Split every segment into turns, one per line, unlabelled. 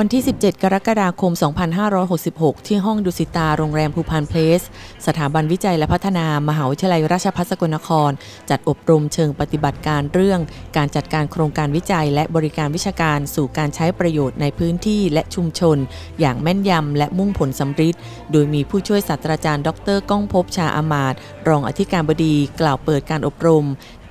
วันที่ 17 กรกฎาคม 2566 ที่ห้องดุสิตา โรงแรมภูพานเพลส สถาบันวิจัยและพัฒนามหาวิทยาลัยราชภัฏสกลนคร จัดอบรมเชิงปฏิบัติการเรื่อง การจัดการโครงการวิจัยและบริการวิชาการสู่การใช้ประโยชน์ในพื้นที่และชุมชน อย่างแม่นยำและมุ่งผลสำฤทธิ์โดยมีผู้ช่วยศาสตราจารย์ ดรก้องภพชาอามาตรองอธิการบดีกล่าวเปิดการอบรม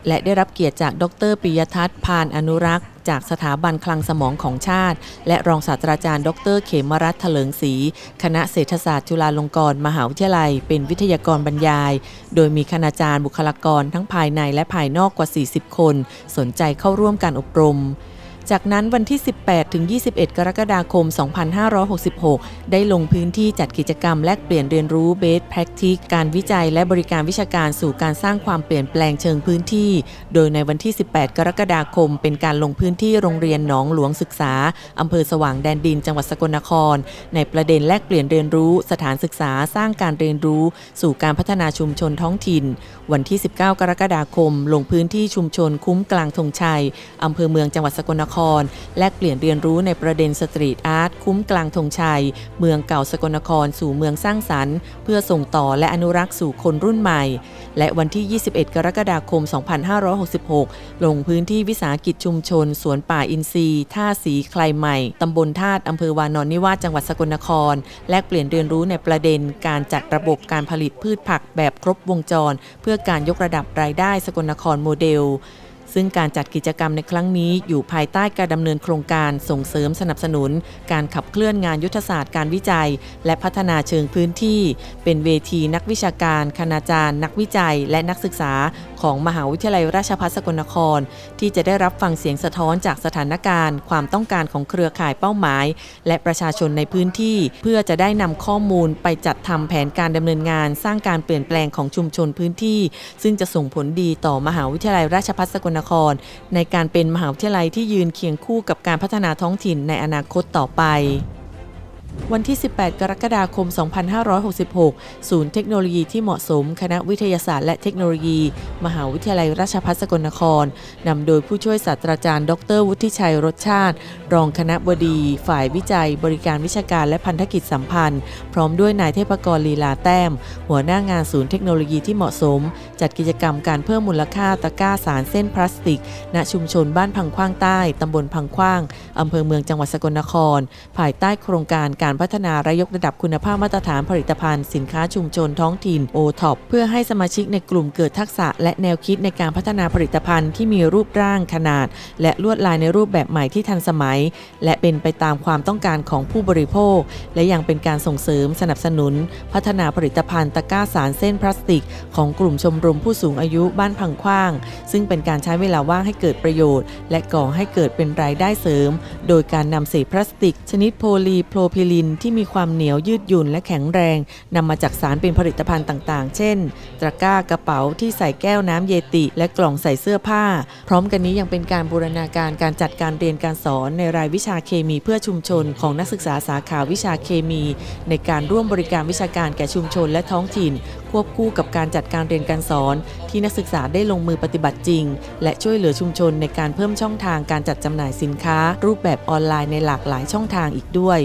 และได้รับเกียรติจากดรปิยทัศน์พานอนุรักษ์ จากสถาบันคลังสมองของชาติ และรองศาสตราจารย์ ดร เขมรัตน์เถลิงศรีคณะเศรษฐศาสตร์จุฬาลงกรณ์มหาวิทยาลัย เป็นวิทยากรบรรยาย โดยมีคณาจารย์บุคลากรทั้งภายในและภายนอกกว่า 40 คน สนใจเข้าร่วมการอบรม จากนั้นวันที่ 18 ถึง 21 กรกฎาคม 2566 ได้ลงพื้นที่จัดกิจกรรมแลกเปลี่ยนเรียนรู้ Best Practice การวิจัยและบริการวิชาการสู่การสร้างความเปลี่ยนแปลงเชิงพื้นที่ โดยในวันที่ 18 กรกฎาคม เป็นการลงพื้นที่โรงเรียนหนองหลวงศึกษา อำเภอสว่างแดนดิน จังหวัดสกลนคร ในประเด็นแลกเปลี่ยนเรียนรู้ สถานศึกษาสร้างการเรียนรู้ สู่การพัฒนาชุมชนท้องถิ่น วันที่ 19 กรกฎาคม ลงพื้นที่ชุมชนคุ้มกลางธงชัยอำเภอเมืองจังหวัดสกลนคร แลกเปลี่ยนเรียนรู้ในประเด็นสตรีทอาร์ตคุ้มกลางธงชัย เมืองเก่าสกลนครสู่เมืองสร้างสรรค์ เพื่อส่งต่อและอนุรักษ์สู่คนรุ่นใหม่ และวันที่ 21 กรกฎาคม 2566 ลงพื้นที่วิสาหกิจชุมชน สวนป่าอินทรีย์ ท่าสีใครใหม่ตำบลธาตุอำเภอวานอนนิวาสจังหวัดสกลนคร แลกเปลี่ยนเรียนรู้ในประเด็นการจัดระบบการผลิตพืชผักแบบครบวงจร เพื่อการยกระดับรายได้สกลนครโมเดล ซึ่งการจัดกิจกรรมในครั้งนี้อยู่ภายใต้การดำเนินโครงการส่งเสริมสนับสนุน การขับเคลื่อนงานยุทธศาสตร์การวิจัย และพัฒนาเชิงพื้นที่ เป็นเวทีนักวิชาการ คณาจารย์ นักวิจัย และนักศึกษา ของมหาวิทยาลัยราชภัฏสกลนคร ที่จะได้รับฟังเสียงสะท้อนจากสถานการณ์ ความต้องการของเครือข่ายเป้าหมาย และประชาชนในพื้นที่ เพื่อจะได้นำข้อมูลไปจัดทำแผนการดำเนินงาน สร้างการเปลี่ยนแปลงของชุมชนพื้นที่ ซึ่งจะส่งผลดีต่อมหาวิทยาลัยราชภัฏสกลนครในการเป็นมหาวิทยาลัยที่ยืนเคียงคู่กับการพัฒนาท้องถิ่นในอนาคตต่อไปวันที่ 18 กรกฎาคม 2566 ศูนย์เทคโนโลยีที่เหมาะสม คณะวิทยาศาสตร์และเทคโนโลยี มหาวิทยาลัยราชภัฏสกลนคร นำโดยผู้ช่วยศาสตราจารย์ ดร วุฒิชัยรสชาติ รองคณะบดี ฝ่ายวิจัย บริการวิชาการและพันธกิจสัมพันธ์ พร้อมด้วยนายเทพกรลีลาแต้ม หัวหน้างานศูนย์เทคโนโลยีที่เหมาะสม จัดกิจกรรมการเพิ่มมูลค่าตะกร้าสารเส้นพลาสติก ณชุมชนบ้านพังขว้างใต้ ตำบลพังขว้าง อำเภอเมืองจังหวัดสกลนคร ภายใต้โครงการการพัฒนาและยกระดับคุณภาพมาตรฐานผลิตภัณฑ์ สินค้าชุมชนท้องถิ่น o t o p เพื่อให้สมาชิกในกลุ่มเกิดทักษะ และแนวคิดในการพัฒนาผลิตภัณฑ์ที่มีรูปร่างขนาด และลวดลายในรูปแบบใหม่ที่ทันสมัย และเป็นไปตามความต้องการของผู้บริโภค และยังเป็นการส่งเสริมสนับสนุน พัฒนาผลิตภัณฑ์ตะกร้าสารเส้นพลาสติก ของกลุ่มชมรมผู้สูงอายุบ้านพังขว้าง ซึ่งเป็นการใช้เวลาว่างให้เกิดประโยชน์ และก่อให้เกิดเป็นรายได้เสริม โดยการนำเศษพลาสติก ชนิดโพลีโพรพิลิน ที่มีความเหนียวยืดหยุ่นและแข็งแรงนำมาจากสารเป็นผลิตภัณฑ์ต่างๆ เช่น ตะกร้ากระเป๋าที่ใส่แก้วน้ำเยติ และกล่องใส่เสื้อผ้า พร้อมกันนี้ยังเป็นการบูรณาการการจัดการเรียนการสอนในรายวิชาเคมีเพื่อชุมชน ของนักศึกษาสาขาวิชาเคมี ในการร่วมบริการวิชาการแก่ชุมชนและท้องถิ่น ควบคู่กับการจัดการเรียนการสอน ที่นักศึกษาได้ลงมือปฏิบัติจริง และช่วยเหลือชุมชนในการเพิ่มช่องทางการจัดจำหน่ายสินค้า รูปแบบออนไลน์ในหลากหลายช่องทางอีกด้วย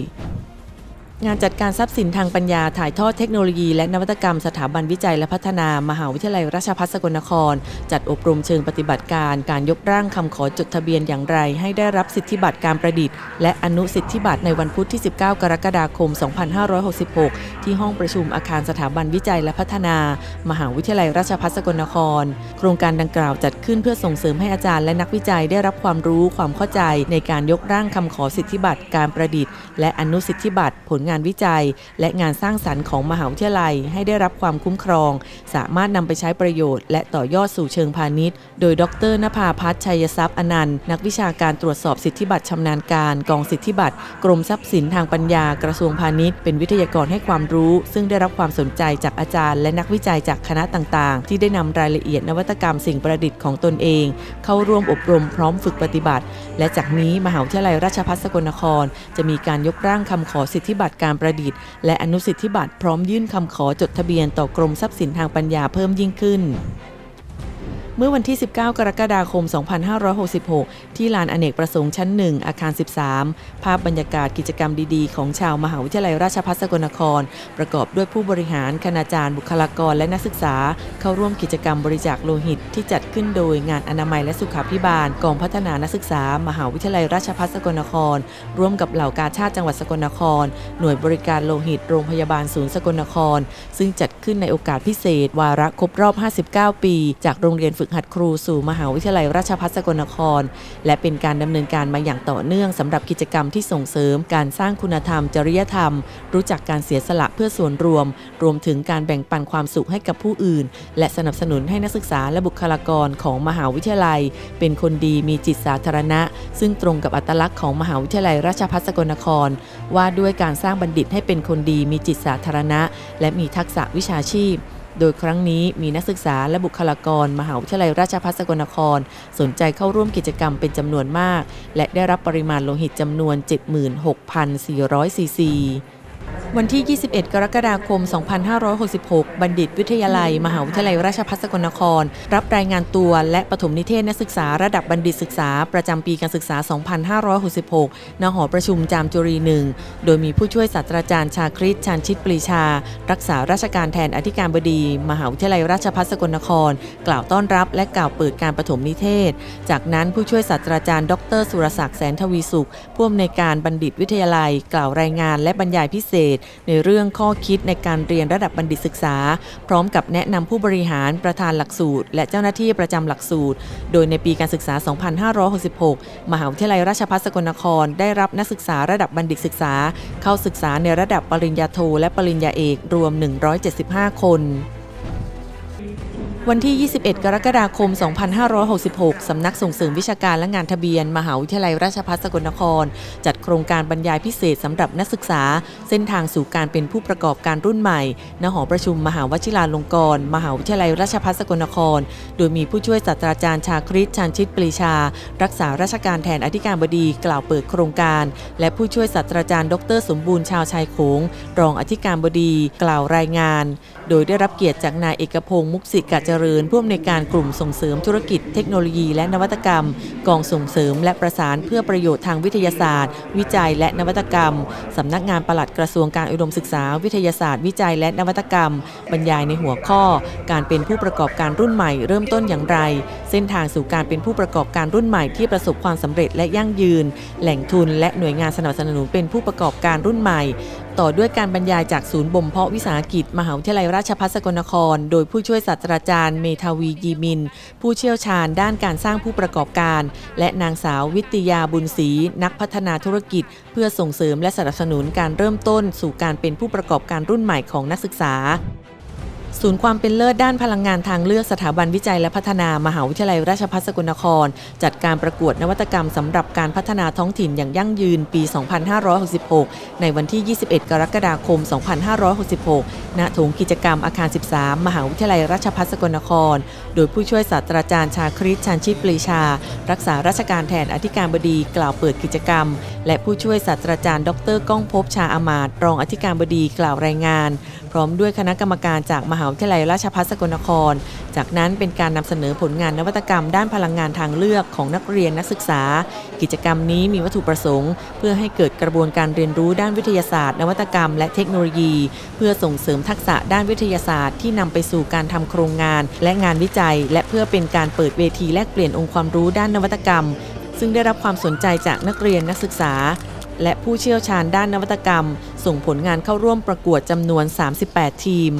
งานจัดการทรัพย์สินทางปัญญาถ่ายทอดเทคโนโลยีและนวัตกรรมสถาบันวิจัยและพัฒนามหาวิทยาลัยราชภัฏสกลนคร จัดอบรมเชิงปฏิบัติการ การยกร่างคำขอจดทะเบียนอย่างไร ให้ได้รับสิทธิบัตรการประดิษฐ์ และอนุสิทธิบัตรในวันพุธที่ 19 กรกฎาคม 2566 ที่ห้องประชุมอาคารสถาบันวิจัยและพัฒนา มหาวิทยาลัยราชภัฏสกลนคร โครงการดังกล่าวจัดขึ้นเพื่อส่งเสริมให้อาจารย์และนักวิจัยได้รับความรู้ความเข้าใจ ในการยกร่างคำขอสิทธิบัตรการประดิษฐ์ และอนุสิทธิบัตรผลงานวิจัย และงานสร้างสรรค์ของมหาวิทยาลัยให้ได้รับความคุ้มครอง สามารถนำไปใช้ประโยชน์ และต่อยอดสู่เชิงพาณิชย์ โดยดรนภาพัฒน์ชัยทรัพย์อนันต์ นักวิชาการตรวจสอบสิทธิบัตรชำนาญการ กองสิทธิบัตรกรมทรัพย์สินทางปัญญากระทรวงพาณิชย์ เป็นวิทยากรให้ความรู้ ซึ่งได้รับความสนใจจากอาจารย์ และนักวิจัยจากคณะต่างๆ ที่ได้นำรายละเอียดนวัตกรรมสิ่งประดิษฐ์ของตนเอง เข้าร่วมอบรมพร้อมฝึกปฏิบัติ และจากนี้มหาวิทยาลัยราชภัฏสกลนคร จะมีการยกร่างคำขอสิทธิบัตรการประดิษฐ์และอนุสิทธิบัตรพร้อมยื่นคำขอจดทะเบียนต่อกรมทรัพย์สินทางปัญญาเพิ่มยิ่งขึ้น เมื่อวันที่ 19 กรกฎาคม 2566 ที่ลานอเนกประสงค์ชั้น 1 อาคาร 13 ภาพบรรยากาศกิจกรรมดีๆ ของชาวมหาวิทยาลัยราชภัฏสกลนคร ประกอบด้วยผู้บริหาร คณาจารย์ บุคลากร และนักศึกษา เข้าร่วมกิจกรรมบริจาคโลหิต ที่จัดขึ้นโดยงานอนามัยและสุขาภิบาลกองพัฒนานักศึกษา มหาวิทยาลัยราชภัฏสกลนคร ร่วมกับเหล่ากาชาติจังหวัดสกลนคร หน่วยบริการโลหิต โรงพยาบาลศูนย์สกลนคร ซึ่งจัดขึ้นในโอกาสพิเศษ วาระครบรอบ 59 ปี จากโรงเรียนฝึกหัดครูสู่มหาวิทยาลัยราชภัฏสกลนคร และเป็นการดำเนินการมาอย่างต่อเนื่องสำหรับกิจกรรมที่ส่งเสริม การสร้างคุณธรรม จริยธรรม รู้จักการเสียสละเพื่อส่วนรวม รวมถึงการแบ่งปันความสุขให้กับผู้อื่น และสนับสนุนให้นักศึกษาและบุคลากรของมหาวิทยาลัย เป็นคนดีมีจิตสาธารณะ ซึ่งตรงกับอัตลักษณ์ของมหาวิทยาลัยราชภัฏสกลนคร ว่าด้วยการสร้างบัณฑิตให้เป็นคนดีมีจิตสาธารณะ และมีทักษะวิชาชีพ โดยครั้งนี้มีนักศึกษาและบุคลากร มหาวิทยาลัยราชภัฏสกลนคร สนใจเข้าร่วมกิจกรรมเป็นจำนวนมาก และได้รับปริมาณโลหิตจำนวน 76,400ซีซี วันที่ 21 กรกฎาคม 2566 บัณฑิตวิทยาลัย มหาวิทยาลัยราชภัฏสกลนคร รับรายงานตัวและปฐมนิเทศนักศึกษาระดับบัณฑิตศึกษา ประจำปีการศึกษา 2566 ณ หอประชุมจามจุรีหนึ่ง โดยมีผู้ช่วยศาสตราจารย์ชาคริตชานชิตปรีชา รักษาราชการแทนอธิการบดี มหาวิทยาลัยราชภัฏสกลนคร กล่าวต้อนรับและกล่าวเปิดการปฐมนิเทศ จากนั้นผู้ช่วยศาสตราจารย์ ดร สุรศักดิ์แสนทวีสุข ผู้อำนวยการบัณฑิตวิทยาลัย กล่าวรายงานและบรรยายพิเศษในเรื่องข้อคิดในการเรียนระดับบัณฑิตศึกษา พร้อมกับแนะนำผู้บริหารประธานหลักสูตร และเจ้าหน้าที่ประจำหลักสูตร โดยในปีการศึกษา 2566 มหาวิทยาลัยราชภัฏสกลนคร ได้รับนักศึกษาระดับบัณฑิตศึกษา เข้าศึกษาในระดับปริญญาโทและปริญญาเอกรวม 175 คน วันที่ 21 กรกฎาคม 2566 สำนักส่งเสริมวิชาการและงานทะเบียน มหาวิทยาลัยราชภัฏสกลนคร จัดโครงการบรรยายพิเศษสำหรับนักศึกษา เส้นทางสู่การเป็นผู้ประกอบการรุ่นใหม่ณหอประชุมมหาวชิราลงกรณ์มหาวิทยาลัยราชภัฏสกลนคร โดยมีผู้ช่วยศาสตราจารย์ชาคริตชานชิตปรีชา รักษาราชการแทนอธิการบดีกล่าวเปิดโครงการ และผู้ช่วยศาสตราจารย์ ดร สมบูรณ์ชาวชายโขงรองอธิการบดี กล่าวรายงาน โดยได้รับเกียรติจากนายเอกพงศ์มุกสิกะเจริญผู้อำนวยการกลุ่มส่งเสริมธุรกิจเทคโนโลยีและนวัตกรรม กองส่งเสริมและประสานเพื่อประโยชน์ทางวิทยาศาสตร์ วิจัยและนวัตกรรม สำนักงานปลัดกระทรวงการอุดมศึกษา วิทยาศาสตร์ วิจัยและนวัตกรรม บรรยายในหัวข้อ การเป็นผู้ประกอบการรุ่นใหม่เริ่มต้นอย่างไร เส้นทางสู่การเป็นผู้ประกอบการรุ่นใหม่ที่ประสบความสำเร็จและยั่งยืน แหล่งทุนและหน่วยงานสนับสนุนเป็นผู้ประกอบการรุ่นใหม่ต่อด้วยการบรรยายจากศูนย์บ่มเพาะวิสาหกิจ มหาวิทยาลัยราชภัฏสกลนคร โดยผู้ช่วยศาสตราจารย์เมทาวียีมิน ผู้เชี่ยวชาญด้านการสร้างผู้ประกอบการ และนางสาววิทยาบุญศรีนักพัฒนาธุรกิจ เพื่อส่งเสริมและสนับสนุนการเริ่มต้นสู่การเป็นผู้ประกอบการรุ่นใหม่ของนักศึกษา ศูนย์ความเป็นเลิศด้านพลังงานทางเลือกสถาบันวิจัยและพัฒนามหาวิทยาลัยราชภัฏสกลนคร จัดการประกวดนวัตกรรมสำหรับการพัฒนาท้องถิ่นอย่างยั่งยืนปี 2566 ในวันที่ 21 กรกฎาคม 2566 ณโถงกิจกรรมอาคาร 13 มหาวิทยาลัยราชภัฏสกลนคร โดยผู้ช่วยศาสตราจารย์ชาคริตชันชิปรีชา รักษาราชการแทนอธิการบดีกล่าวเปิดกิจกรรม และผู้ช่วยศาสตราจารย์ ดรก้องภพชาอามาตรองอธิการบดีกล่าวรายงาน พร้อมด้วยคณะกรรมการจากมหาวิทยาลัยราชภัฏสกลนคร จากนั้นเป็นการนำเสนอผลงานนวัตกรรมด้านพลังงานทางเลือกของนักเรียนนักศึกษา กิจกรรมนี้มีวัตถุประสงค์ เพื่อให้เกิดกระบวนการเรียนรู้ด้านวิทยาศาสตร์ นวัตกรรม และเทคโนโลยี เพื่อส่งเสริมทักษะด้านวิทยาศาสตร์ ที่นำไปสู่การทำโครงงาน และงานวิจัย และเพื่อเป็นการเปิดเวทีแลกเปลี่ยนองค์ความรู้ด้านนวัตกรรม ซึ่งได้รับความสนใจจากนักเรียนนักศึกษา และผู้เชี่ยวชาญด้านนวัตกรรม ส่งผลงานเข้าร่วมประกวดจำนวน 38 ทีม